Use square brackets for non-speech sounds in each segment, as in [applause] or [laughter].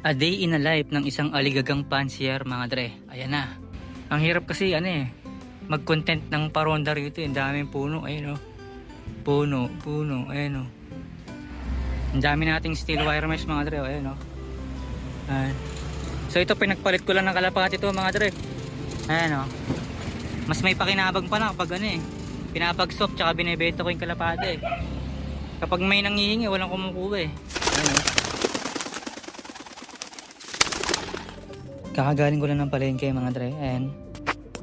A day in a life ng isang aligagang pansier mga dre. Ayan na. Ang hirap kasi ano eh. Mag-content ng paronda rito. Ang daming puno. Ayun o. Puno, puno. Ayun o. Ang dami nating steel wire mesh mga dre. Ayun o. Ayan. So ito pinagpalit ko lang ng kalapati to mga dre. Ayan o. Mas may pakinabang pa na kapag ano eh. Pinapagsop tsaka binibenta ko yung kalapati eh. Kapag may nangihingi, walang kumukuha eh. Ayan o. Kakagaling ko lang ng palengke mga dre. Ayan.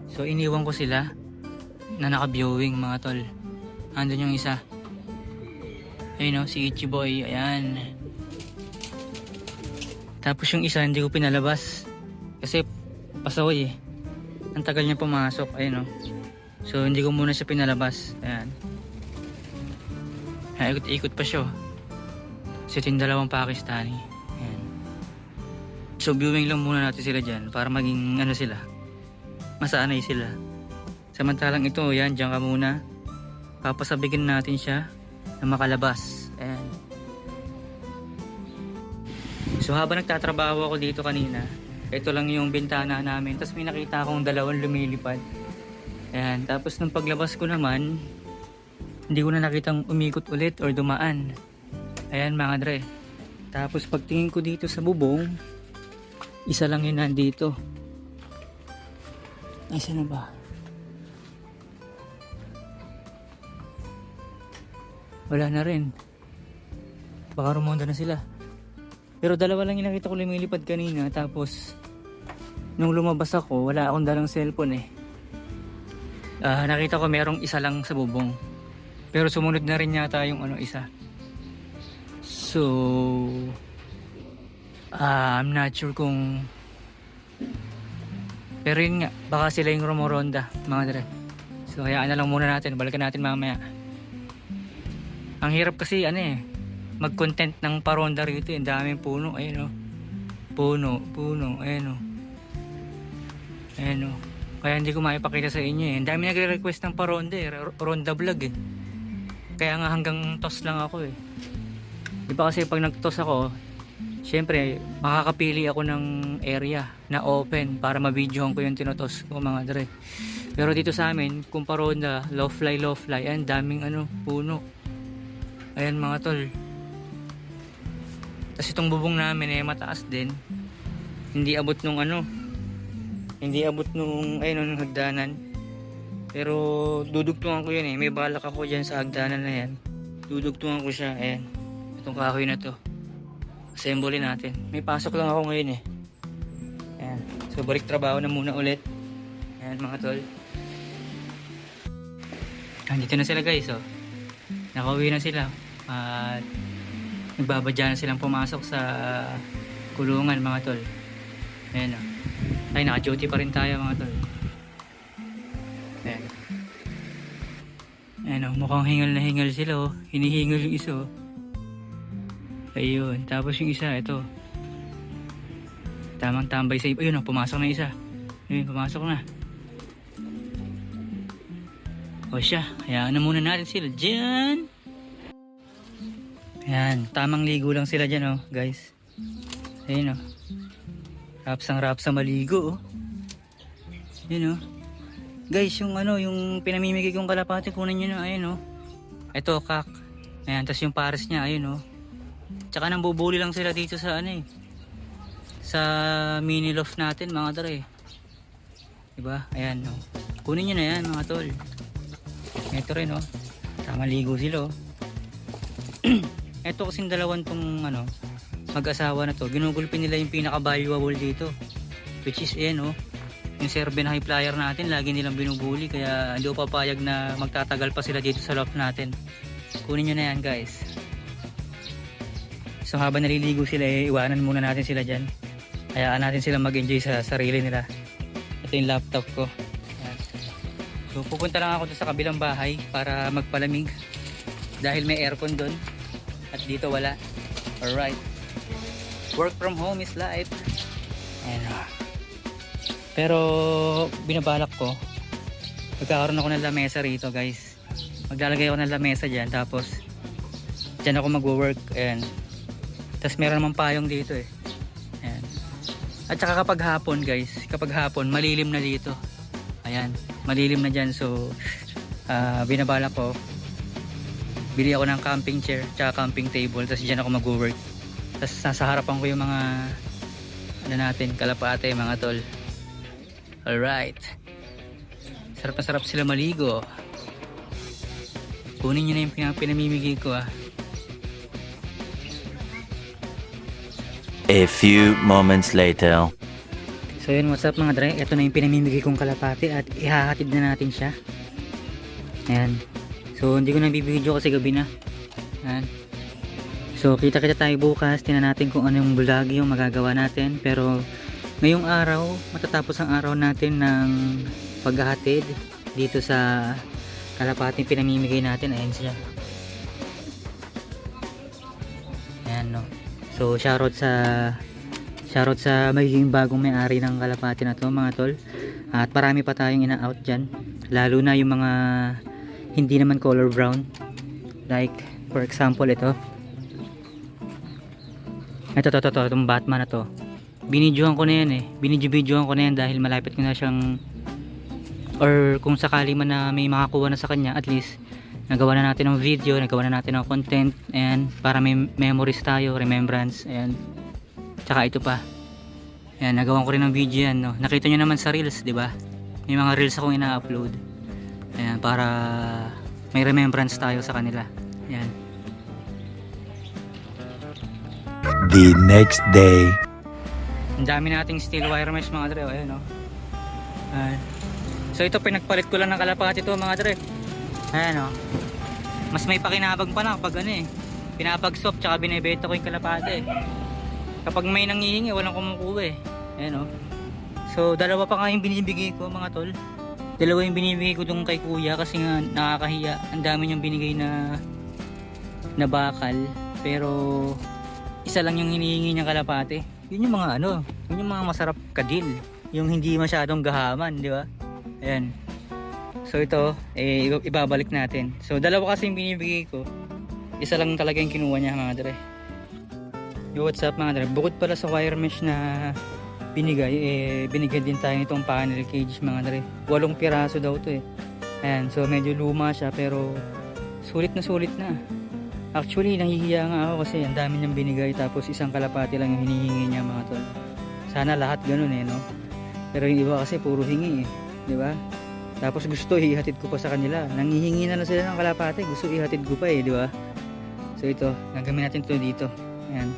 So iniwan ko sila na naka-viewing mga tol. Andun yung isa. Ayun o, si Ichiboy. Ayan. Tapos yung isa hindi ko pinalabas. Kasi pasaway eh. Ang tagal niya pumasok. Ayun o. So hindi ko muna siya pinalabas. Ayan. Ayan, Ikot-ikot pa siya. oh. Kasi yung dalawang Pakistani. So viewing lang muna natin sila dyan para maging ano sila. Masanay sila. Samantalang ito, yan, dyan ka muna. Papasabigin natin siya na makalabas. Ayan. So habang nagtatrabaho ako dito kanina, ito lang yung bintana namin. Tapos may nakita akong dalawang lumilipad. Ayan. Tapos nung paglabas ko naman, hindi ko na nakitang umikot ulit or dumaan. Ayan mga dre. Tapos pagtingin ko dito sa bubong, isa lang yun nandito. Asa na ba? Wala na rin. Baka rumonda na sila. Pero dalawa lang yung nakita ko lumilipad kanina. Tapos, nung lumabas ako, wala akong dalang cellphone eh. Ah, nakita ko merong isa lang sa bubong. Pero sumunod na rin yata yung ano isa. So, ah, I'm not sure kung pero yun nga, baka sila yung rumoronda, mga dre. So, hayaan na lang muna natin. Balikan natin mamaya. Ang hirap kasi, ano eh, mag-content ng paronda rito. Ang daming puno, ayun o. Puno, puno, ayun o. Ayun o. Kaya hindi ko maipakita sa inyo eh. Ang dami nagre-request ng paronda eh. Ronda vlog eh. Kaya nga hanggang toss lang ako eh. Di ba kasi pag nag-toss ako, Siyempre, makakapili ako ng area na open para ma-videohan ko yung tinotos ko mga dre. Pero dito sa amin, kung paronda, low fly, low fly, ayan, daming ano, puno. Ayan mga tol. Tapos itong bubong namin eh, mataas din. Hindi abot nung ano, hindi abot nung, ayun, nung hagdanan. Pero dudugtungan ko yun eh, may balak ako dyan sa hagdanan na yan. Dudugtungan ko siya, ayan. Itong kahoy na to assembly natin. May pasok lang ako ngayon eh. Ayan. So balik trabaho na muna ulit. Ayan mga tol. Andito na sila guys oh. Nakauwi na sila. At nagbabadya na silang pumasok sa kulungan mga tol. Ayan oh. Ay naka-duty pa rin tayo mga tol. Ayan. Ayan oh. Mukhang hingal na hingal sila oh. Hinihingal yung isa oh. Ayun. Tapos yung isa, ito. Tamang tambay sa iba. Ayun, oh, pumasok na isa. Ayun, pumasok na. O siya, hayaan na muna natin sila dyan. Ayan, tamang ligo lang sila dyan, oh, guys. Ayun, oh. Rapsang rapsa maligo, oh. Ayun, oh. Guys, yung ano, yung pinamimigay kong kalapati, kunin nyo na, ayun, oh. Ito, kak. Ayan, tas yung pares niya, ayun, oh. Tsaka nang bubuli lang sila dito sa ano eh. Sa mini loft natin mga dre. Diba? Ayan no. Kunin nyo na yan mga tol. Ito rin no. Tama ligo sila oh. [clears throat] Ito kasing dalawan tong ano mag-asawa na to. Ginugulpin nila yung pinaka-valuable dito. Which is ayan oh. Yung Serbian high flyer natin lagi nilang binubuli kaya hindi papayag na magtatagal pa sila dito sa loft natin. Kunin nyo na yan guys. So habang naliligo sila, eh, iwanan muna natin sila dyan. Hayaan natin sila mag-enjoy sa sarili nila. Ito yung laptop ko. Ayan. So pupunta lang ako sa kabilang bahay para magpalamig. Dahil may aircon doon. At dito wala. Alright. Work from home is life. Ayan. Pero binabalak ko. Magkakaroon ako ng lamesa rito guys. Maglalagay ako ng lamesa dyan. Tapos dyan ako magwo-work. Ayan. Tapos meron naman payong dito eh. Ayan. At saka kapag hapon guys, kapag hapon, malilim na dito. Ayan, malilim na dyan. So, ah binabala ko, bili ako ng camping chair, tsaka camping table, tapos dyan ako mag-work. Tapos nasa harapan ko yung mga, ano natin, kalapate, mga tol. Alright. Sarap na sarap sila maligo. Kunin nyo na yung pinamimigay ko ah. A few moments later. So yun, what's up mga dre? Ito na yung pinamimigay kong kalapati at ihahatid na natin siya. Ayan. So hindi ko na bibidyo kasi gabi na. Ayan. So kita kita tayo bukas. Tingnan natin kung ano yung vlog yung magagawa natin. Pero ngayong araw, matatapos ang araw natin ng paghahatid dito sa kalapati pinamimigay natin. Ayan siya. So shoutout sa Shoutout sa magiging bagong may-ari ng kalapati na to mga tol. At marami pa tayong ina-out dyan. Lalo na yung mga hindi naman color brown. Like, for example, ito. Ito, to, to, to, itong Batman na to. Binidyohan ko na yan eh. Binidyo-bidyohan ko na yan dahil malapit ko na siyang or kung sakali man na may makakuha na sa kanya, at least nagawa na natin ng video, nagawa na natin ng content, and para may memories tayo, remembrance, and Tsaka ito pa. Yan, nagawan ko rin ng video yan, no. Nakita nyo naman sa Reels, di ba? May mga Reels akong ina-upload. Ayan, para may remembrance tayo sa kanila. Yan. The next day. Ang dami nating steel wire mesh mga dre, oh, ayan, no. Ayan. So ito pinagpalit ko lang ng kalapati to mga dre. Ayan, no. Mas may pakinabang pa na kapag ano eh. Pinapag-swap tsaka binibenta ko yung kalapati. Kapag may nangihingi, walang kumukuha eh. Ayan o. So, dalawa pa nga yung binibigay ko mga tol. Dalawa yung binibigay ko dun kay kuya kasi nga nakakahiya. Ang dami niyang binigay na na bakal. Pero, isa lang yung hinihingi niya kalapate. Yun yung mga ano, yun yung mga masarap kadil. Yung hindi masyadong gahaman, di ba? Ayan. So ito, eh, ibabalik natin. So dalawa kasi yung binibigay ko. Isa lang talaga yung kinuha niya mga dre. Yo, what's up mga dre? Bukod pala sa wire mesh na binigay, eh, binigyan din tayo nitong panel cage mga dre. Walong piraso daw to eh. Ayan, so medyo luma siya pero sulit na sulit na. Actually, nahihiya nga ako kasi ang dami niyang binigay tapos isang kalapati lang yung hinihingi niya mga tol. Sana lahat ganun eh, no? Pero yung iba kasi puro hingi eh, di ba? Tapos gusto ihatid ko pa sa kanila. Nangihingi na lang sila ng kalapate, gusto ihatid ko pa eh, di ba? So ito, gagawin natin to dito. Ayan.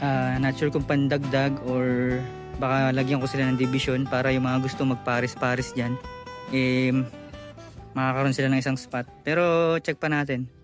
Ah, not sure kung pandagdag or baka lagyan ko sila ng division para yung mga gusto magpares-pares dyan eh makakaroon sila ng isang spot. Pero check pa natin.